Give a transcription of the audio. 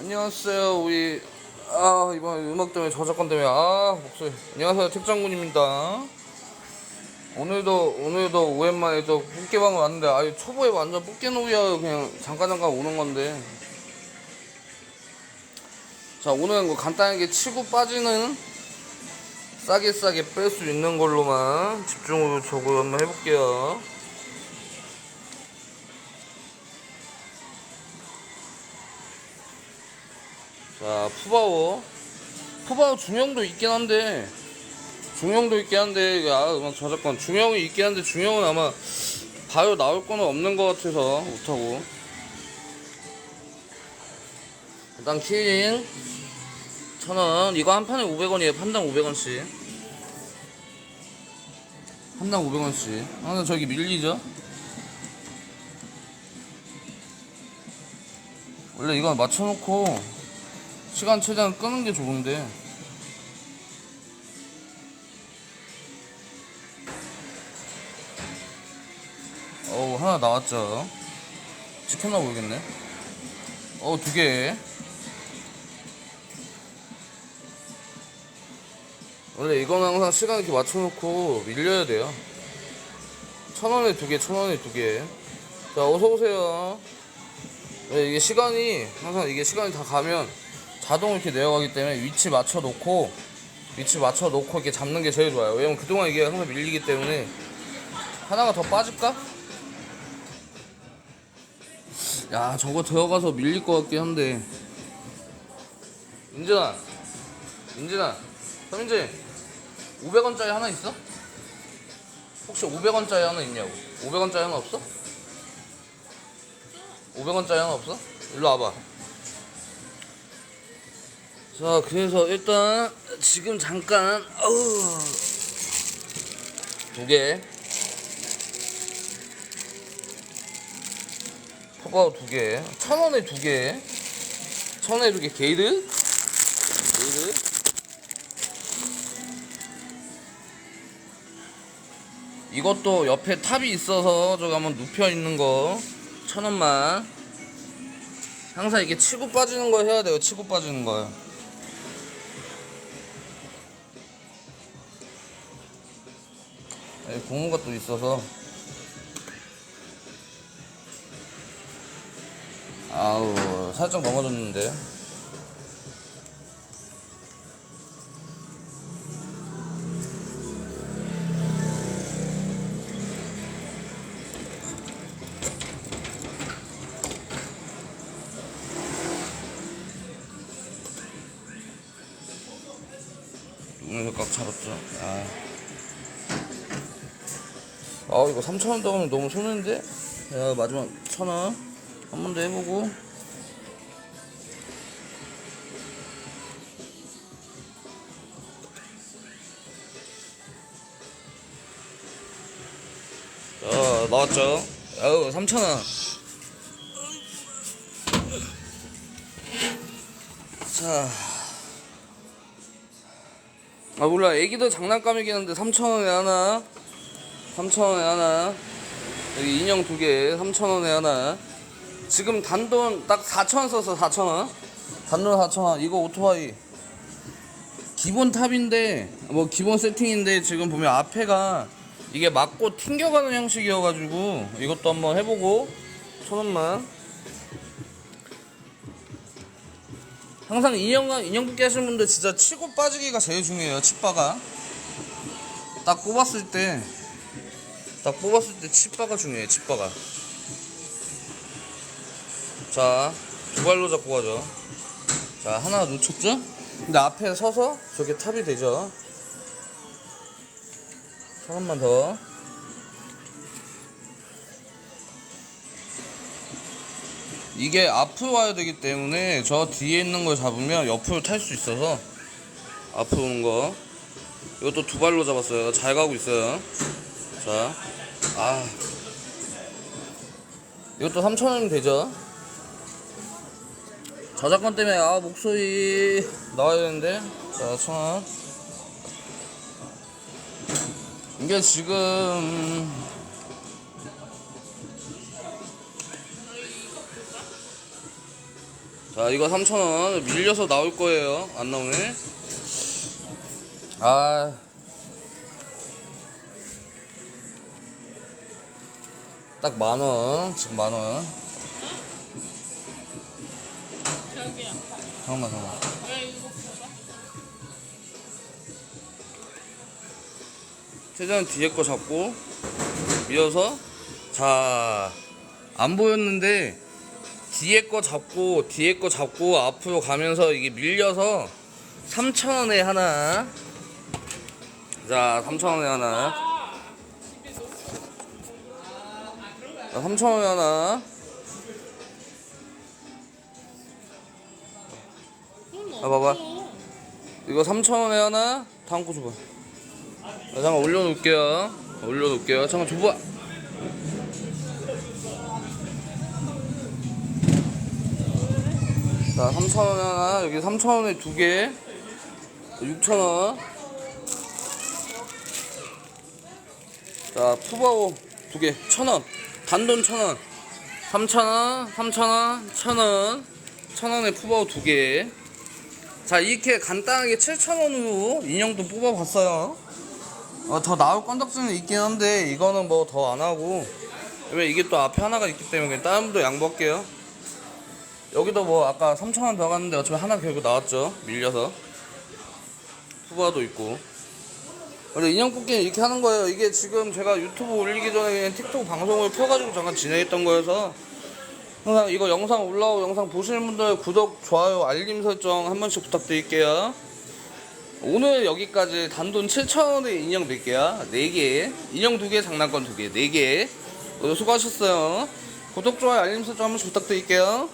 안녕하세요 우리. 아 이번 음악 때문에 저작권 때문에. 아 목소리. 안녕하세요 택장군입니다. 오늘도 오늘도 오랜만에 또 뽑기방을 왔는데 아유 초보에 완전 뽑기놀이야. 그냥 잠깐 잠깐 오는 건데. 자 오늘은 뭐 간단하게 치고 빠지는 싸게 싸게 뺄 수 있는 걸로만 집중으로 저거 한번 해볼게요 자, 푸바오. 푸바오 중형도 있긴 한데, 중형도 있긴 한데, 아, 음악 저작권. 중형이 있긴 한데, 중형은 아마 바로 나올 거는 없는 것 같아서 못하고. 일단 키링. 천원. 이거 한 판에 500원이에요. 판당 500원씩. 판당 500원씩. 항상 저기 밀리죠? 원래 이건 맞춰놓고 시간 최대한 끄는 게 좋은데. 어우 하나 나왔죠? 찍혔나 모르겠네. 어우 두개. 원래 이거는 항상 시간 이렇게 맞춰놓고 밀려야 돼요. 천원에 두개 천원에 두개 자 어서오세요. 네, 이게 시간이 항상 이게 시간이 다 가면 자동 이렇게 내려가기 때문에 위치 맞춰 놓고 위치 맞춰 놓고 이렇게 잡는 게 제일 좋아요. 왜냐면 그동안 이게 항상 밀리기 때문에 하나가 더 빠질까? 야 저거 들어가서 밀릴 것 같긴 한데 인진아 인진아 서민진 500원짜리 하나 있어? 혹시 500원짜리 하나 있냐고 500원짜리 하나 없어? 500원짜리 하나 없어? 일로 와봐 자 그래서 일단 지금 잠깐 두개. 포바오 두개. 천원에 두개. 천원에 두개 게이드. 게이드. 이것도 옆에 탑이 있어서 저기 한번 눕혀 있는 거. 천원만. 항상 이게 치고 빠지는 거 해야 돼요 치고 빠지는 거요 여기 고무가 또 있어서. 아우 살짝 넘어졌는데. 눈에서 꽉 잡았죠? 아. 아 이거 3,000원 더 하면 너무 손해인데? 야 마지막 1,000원. 한 번 더 해보고. 자 나왔죠? 아우 3,000원. 자. 아 몰라. 애기들 장난감이긴 한데 3,000원에 하나 3,000원에 하나. 여기 인형 두 개 3,000원에 하나. 지금 단돈 딱 4,000원 썼어 4,000원. 단돈 4,000원. 이거 오토바이. 기본 탑인데 뭐 기본 세팅인데 지금 보면 앞에가 이게 맞고 튕겨가는 형식이어가지고 이것도 한번 해보고 천원만. 항상 인형 인형 뽑기 하시는 분들 진짜 치고 빠지기가 제일 중요해요 치바가. 딱 뽑았을 때 딱 뽑았을 때 치바가 중요해 치바가. 자 두 발로 잡고 가죠. 자 하나 놓쳤죠? 근데 앞에 서서 저게 탑이 되죠? 천 원만 더. 이게 앞으로 와야 되기 때문에 저 뒤에 있는 걸 잡으면 옆으로 탈 수 있어서 앞으로 오는 거. 이것도 두 발로 잡았어요. 잘 가고 있어요 자, 아. 이것도 3,000원이면 되죠? 저작권 때문에, 아, 목소리 나와야 되는데. 자, 1,000원. 이게 지금, 자 이거 3,000원 밀려서 나올 거예요 안 나오네 아 딱 만원 지금 만원 저기야. 잠깐만 잠깐만? 최대한 뒤에 거 잡고 밀어서 자 안 보였는데 뒤에 거 잡고 뒤에 거 잡고 앞으로 가면서 이게 밀려서 3,000원에 하나 자 3,000원에 하나 3,000원에 하나. 아 봐봐. 이거 3,000원에 하나 다음 거 줘봐. 아, 잠깐 올려놓을게요. 올려놓을게요. 잠깐 줘봐. 자 3,000원에 하나. 여기 3,000원에 두 개. 6,000원. 자 푸바오 두 개. 1,000원 단돈 1,000원. 3,000원 3,000원 1,000원. 1,000원에 푸바오 두개. 자 이렇게 간단하게 7,000원으로 인형도 뽑아봤어요. 어, 더 나올 건덕지는 있긴 한데 이거는 뭐 더 안 하고. 왜냐면 이게 또 앞에 하나가 있기 때문에 다른 분도 양보할게요. 여기도 뭐 아까 3,000원 더 갔는데 어차피 하나 결국 나왔죠. 밀려서. 후바도 있고 원래 인형 뽑기는 이렇게 하는 거예요. 이게 지금 제가 유튜브 올리기 전에 그냥 틱톡 방송을 펴가지고 잠깐 진행했던 거여서 항상 이거 영상 올라오고 영상 보시는 분들 구독, 좋아요, 알림 설정 한 번씩 부탁드릴게요. 오늘 여기까지 단돈 7,000원에 인형 4개야. 4개. 인형 2개 장난감 2개. 4개. 오늘 수고하셨어요. 구독, 좋아요, 알림 설정 한 번씩 부탁드릴게요